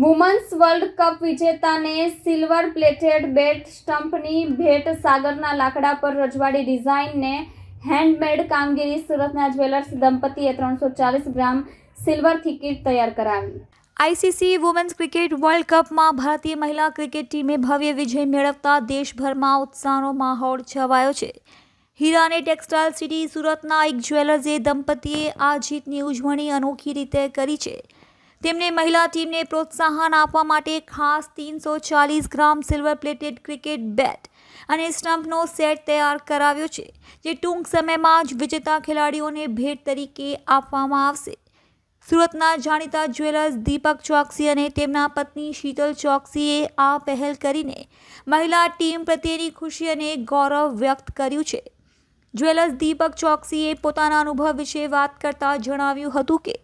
Women's world cup વિજેતાને silver plated bat સ્ટમ્પની ભેટ સાગરના લાકડા પર રજવાડી ડિઝાઇનને હેન્ડમેડ કામગીરી સુરતના જ્વેલર્સ દંપતીએ ત્રણસો ચાલીસ ગ્રામ સિલ્વરથી કીટ તૈયાર કરાવી. આઈસીસી વુમેન્સ ક્રિકેટ વર્લ્ડ કપમાં ભારતીય મહિલા ક્રિકેટ ટીમે ભવ્ય વિજય મેળવતા દેશભરમાં ઉત્સાહનો માહોલ છવાયો છે. હીરાની ટેક્સટાઇલ સિટી સુરતના એક જ્વેલર્સે દંપતીએ આ જીતની ઉજવણી અનોખી રીતે કરી છે. તેમણે મહિલા ટીમને પ્રોત્સાહન આપવા માટે ખાસ તીનસો ચાલીસ gram silver plated cricket bat અને સ્ટમ્પનો સેટ તૈયાર કરાવ્યો છે, જે ટૂંક સમયમાં જ વિજેતા ખેલાડીઓને ભેટ તરીકે આપવામાં આવશે. સુરતના જાણીતા જ્વેલર્સ દીપક ચોકસી અને તેમના પત્ની શીતલ ચોકસીએ આ પહેલ કરીને મહિલા ટીમ પ્રત્યેની ખુશી અને ગૌરવ વ્યક્ત કર્યું છે. જ્વેલર્સ દીપક ચોકસીએ પોતાના અનુભવ વિશે વાત કરતા જણાવ્યું હતું કે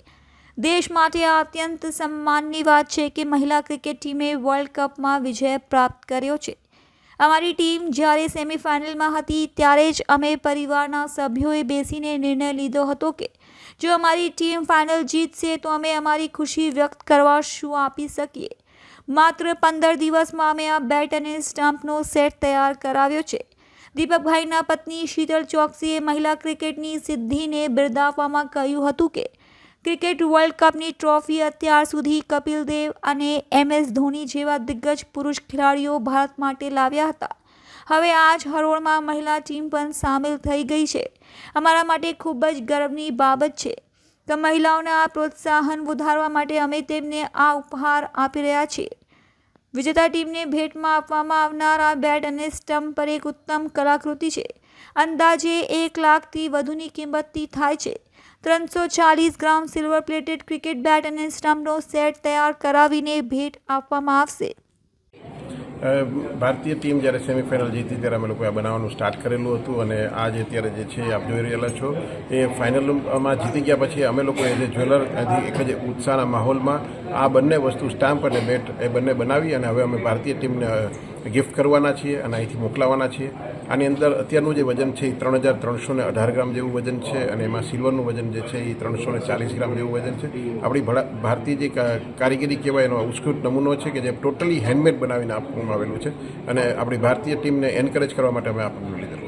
દેશ માટે આ અત્યંત સન્માનની વાત છે કે મહિલા ક્રિકેટ ટીમે વર્લ્ડ કપમાં વિજય પ્રાપ્ત કર્યો છે. અમારી ટીમ જ્યારે સેમિફાઇનલમાં હતી ત્યારે જ અમે પરિવારના સભ્યોએ બેસીને નિર્ણય લીધો હતો કે જો અમારી ટીમ ફાઇનલ જીતશે તો અમે અમારી ખુશી વ્યક્ત કરવા શું આપી શકીએ? માત્ર પંદર દિવસમાં અમે આ બેટ અને સ્ટમ્પનો સેટ તૈયાર કરાવ્યો છે. દીપકભાઈના પત્ની શીતલ ચોકસીએ મહિલા ક્રિકેટની સિદ્ધિને બિરદાવવામાં કહ્યું હતું કે ક્રિકેટ વર્લ્ડ કપની ટ્રોફી અત્યાર સુધી કપિલ દેવ અને એમ એસ ધોની જેવા દિગ્ગજ પુરુષ ખેલાડીઓ ભારત માટે લાવ્યા હતા. હવે આ જ હરોળમાં મહિલા ટીમ પણ સામેલ થઈ ગઈ છે. અમારા માટે ખૂબ જ ગર્વની બાબત છે તો મહિલાઓને આ પ્રોત્સાહન વધારવા માટે અમે તેમને આ ઉપહાર આપી રહ્યા છીએ. વિજેતા ટીમને ભેટમાં આપવામાં આવનાર આ બેટ અને સ્ટમ્પ પર એક ઉત્તમ કલાકૃતિ છે. અંદાજે એક લાખથી વધુની કિંમતથી થાય છે. ત્રણસો ચાલીસ gram silver plated cricket bat અને સ્ટમ્પનો સેટ તૈયાર કરાવીને ભેટ આપવામાં આવશે. ભારતીય ટીમ જ્યારે સેમિફાઇનલ જીતી ત્યારે અમે લોકોએ બનાવવાનું સ્ટાર્ટ કરેલું હતું અને આજે અત્યારે જે છે આપ જોઈ રહેલા છો. એ ફાઇનલમાં જીતી ગયા પછી અમે લોકોએ જે જ્વેલર એક જ ઉત્સાહના માહોલમાં આ બંને વસ્તુ સ્ટામ્પ અને બેટ એ બંને બનાવી અને હવે અમે ભારતીય ટીમને ગિફ્ટ કરવાના છીએ અને અહીંથી મોકલાવાના છીએ. આની અંદર અત્યારનું જે વજન છે એ ત્રણ હજાર ત્રણસો ને અઢાર ગ્રામ જેવું વજન છે અને એમાં સિલ્વરનું વજન જે છે એ ત્રણસો ને ચાલીસ ગ્રામ જેવું વજન છે. આપણી ભારતીય જે કારીગરી કહેવાય એનો ઉત્કૃષ્ટ નમૂનો છે કે જે ટોટલી હેન્ડમેડ બનાવીને આપવામાં આવેલું છે અને આપણી ભારતીય ટીમને એન્કરેજ કરવા માટે અમે આ લીધેલું